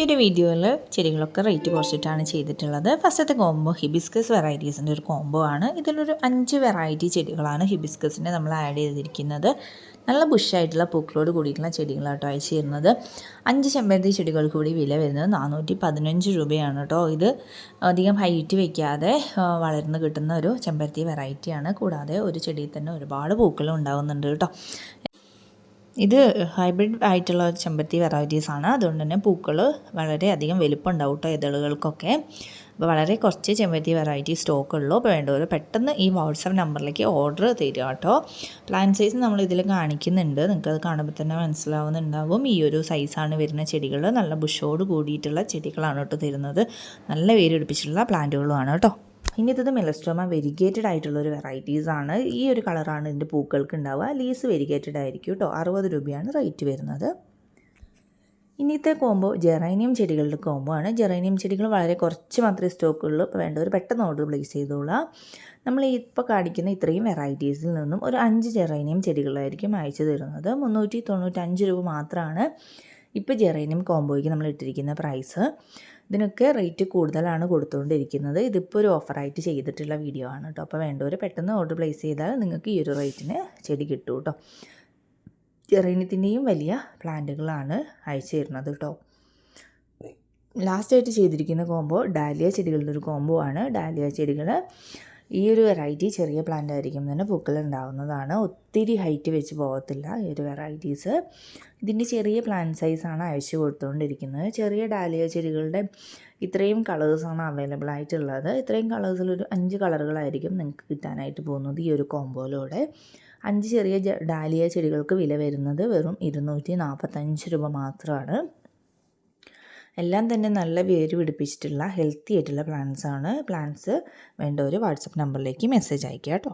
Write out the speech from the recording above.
ഈ ഒരു വീഡിയോയിൽ ചെടികളൊക്കെ റേറ്റ് കുറച്ചിട്ടാണ് ചെയ്തിട്ടുള്ളത്. ഫസ്റ്റത്തെ കോംബോ ഹിബിസ്കസ് വെറൈറ്റീസിന്റെ ഒരു കോംബോ ആണ്. ഇതിലൊരു അഞ്ച് വെറൈറ്റി ചെടികളാണ് ഹിബിസ്കസിന്റെ നമ്മൾ ആഡ് ചെയ്തിരിക്കുന്നത്. നല്ല ബുഷായിട്ടുള്ള പൂക്കളോട് കൂടിയിട്ടുള്ള ചെടികളാട്ടോ അയച്ചു തരുന്നത്. അഞ്ച് ചെമ്പരത്തി ചെടികൾക്ക് കൂടി വില വരുന്നത് നാനൂറ്റി പതിനഞ്ച് രൂപയാണ് കേട്ടോ ഇത്. അധികം ഹൈറ്റ് വയ്ക്കാതെ വളർന്ന് കിട്ടുന്ന ഒരു ചെമ്പരത്തി വെറൈറ്റിയാണ് കൂടാതെ ഒരു ചെടിയിൽ തന്നെ ഒരുപാട് പൂക്കളും ഉണ്ടാകുന്നുണ്ട് കേട്ടോ ഇത് ഹൈബ്രിഡ് ആയിട്ടുള്ള ചെമ്പത്തി വെറൈറ്റീസ് ആണ്. അതുകൊണ്ട് തന്നെ പൂക്കൾ വളരെയധികം വലിപ്പം ഉണ്ടാവും കേട്ടോ ഇതളുകൾക്കൊക്കെ. അപ്പോൾ വളരെ കുറച്ച് ചെമ്പത്തി വെറൈറ്റി സ്റ്റോക്ക് ഉള്ളൂ. അപ്പോൾ വേണ്ടവർ പെട്ടെന്ന് ഈ വാട്സാപ്പ് നമ്പറിലേക്ക് ഓർഡർ തരിക കേട്ടോ പ്ലാൻ സൈസ് നമ്മൾ ഇതിൽ കാണിക്കുന്നുണ്ട്. നിങ്ങൾക്ക് അത് കാണുമ്പോൾ തന്നെ മനസ്സിലാവുന്നുണ്ടാവും. ഈ ഒരു സൈസാണ് വരുന്ന ചെടികൾ നല്ല ബുഷോട് കൂടിയിട്ടുള്ള ചെടികളാണ് കേട്ടോ തരുന്നത്. നല്ല വേരുപിടിപ്പിച്ചിട്ടുള്ള പ്ലാന്റുകളുമാണ് കേട്ടോ ഇനി ഇത് മെലസ്റ്റോമ വെരിഗേറ്റഡ് ആയിട്ടുള്ള ഒരു വെറൈറ്റീസ് ആണ്. ഈ ഒരു കളറാണ് ഇതിന്റെ പൂക്കൾക്ക് ഉണ്ടാവുക ലീസ് വെരിഗേറ്റഡ് ആയിരിക്കും കേട്ടോ അറുപത് രൂപയാണ് റേറ്റ് വരുന്നത്. ഇന്നത്തെ കോംബോ ജെറൈനിയം ചെടികളുടെ കോംബോ ആണ്. ജെറൈനിയം ചെടികൾ വളരെ കുറച്ച് മാത്രമേ സ്റ്റോക്ക് ഉള്ളൂ. അപ്പോൾ വേണ്ടവർ പെട്ടെന്ന് ഓർഡർ പ്ലേസ് ചെയ്തോളാം. നമ്മൾ ഇപ്പോൾ കാണിക്കുന്ന ഇത്രയും വെറൈറ്റീസിൽ നിന്നും ഒരു അഞ്ച് ജെറൈനിയം ചെടികളായിരിക്കും അയച്ചു തരുന്നത്. മുന്നൂറ്റി തൊണ്ണൂറ്റഞ്ച് രൂപ മാത്രമാണ് ഇപ്പോൾ ജെറേനിയം കോംബോയ്ക്ക് നമ്മൾ ഇട്ടിരിക്കുന്ന പ്രൈസ് ഇതിനൊക്കെ റേറ്റ് കൂടുതലാണ് കൊടുത്തുകൊണ്ടിരിക്കുന്നത് ഇതിപ്പോൾ ഒരു ഓഫറായിട്ട് ചെയ്തിട്ടുള്ള വീഡിയോ ആണ് കേട്ടോ അപ്പോൾ വേണ്ടവർ പെട്ടെന്ന് ഓർഡർ പ്ലേസ് ചെയ്താൽ നിങ്ങൾക്ക് ഈ ഒരു റേറ്റിന് ചെടി കിട്ടും കേട്ടോ ജെറേനിയത്തിന്റെയും വലിയ പ്ലാന്റുകളാണ് അയച്ചു തരുന്നത് കേട്ടോ ലാസ്റ്റായിട്ട് ചെയ്തിരിക്കുന്ന കോംബോ ഡാലിയ ചെടികളുടെ ഒരു കോംബോ ആണ്. ഡാലിയ ചെടികൾ ഈ ഒരു വെറൈറ്റി ചെറിയ പ്ലാന്റ് ആയിരിക്കും തന്നെ പൂക്കൾ ഉണ്ടാവുന്നതാണ്. ഒത്തിരി ഹൈറ്റ് വെച്ച് പോകത്തില്ല ഈ ഒരു വെറൈറ്റീസ് ഇതിന്റെ ചെറിയ പ്ലാന്റ് സൈസാണ് അയച്ചു കൊടുത്തുകൊണ്ടിരിക്കുന്നത്. ചെറിയ ഡാലിയ ചെടികളുടെ ഇത്രയും കളേഴ്സാണ് അവൈലബിൾ ആയിട്ടുള്ളത്. ഇത്രയും കളേഴ്സിൽ ഒരു അഞ്ച് കളറുകളായിരിക്കും നിങ്ങൾക്ക് കിട്ടാനായിട്ട് പോകുന്നത് ഈ ഒരു കോമ്പോയിലൂടെ അഞ്ച് ചെറിയ ഡാലിയ ചെടികൾക്ക് വില വരുന്നത് വെറും ഇരുന്നൂറ്റി നാൽപ്പത്തഞ്ച് രൂപ മാത്രമാണ്. എല്ലാം തന്നെ നല്ല വേര് പിടിപ്പിച്ചിട്ടുള്ള ഹെൽത്തി ആയിട്ടുള്ള പ്ലാന്റ്സ് ആണ്. പ്ലാന്റ്സ് വേണ്ടവർ വാട്സപ്പ് നമ്പറിലേക്ക് മെസ്സേജ് അയക്കുക കേട്ടോ.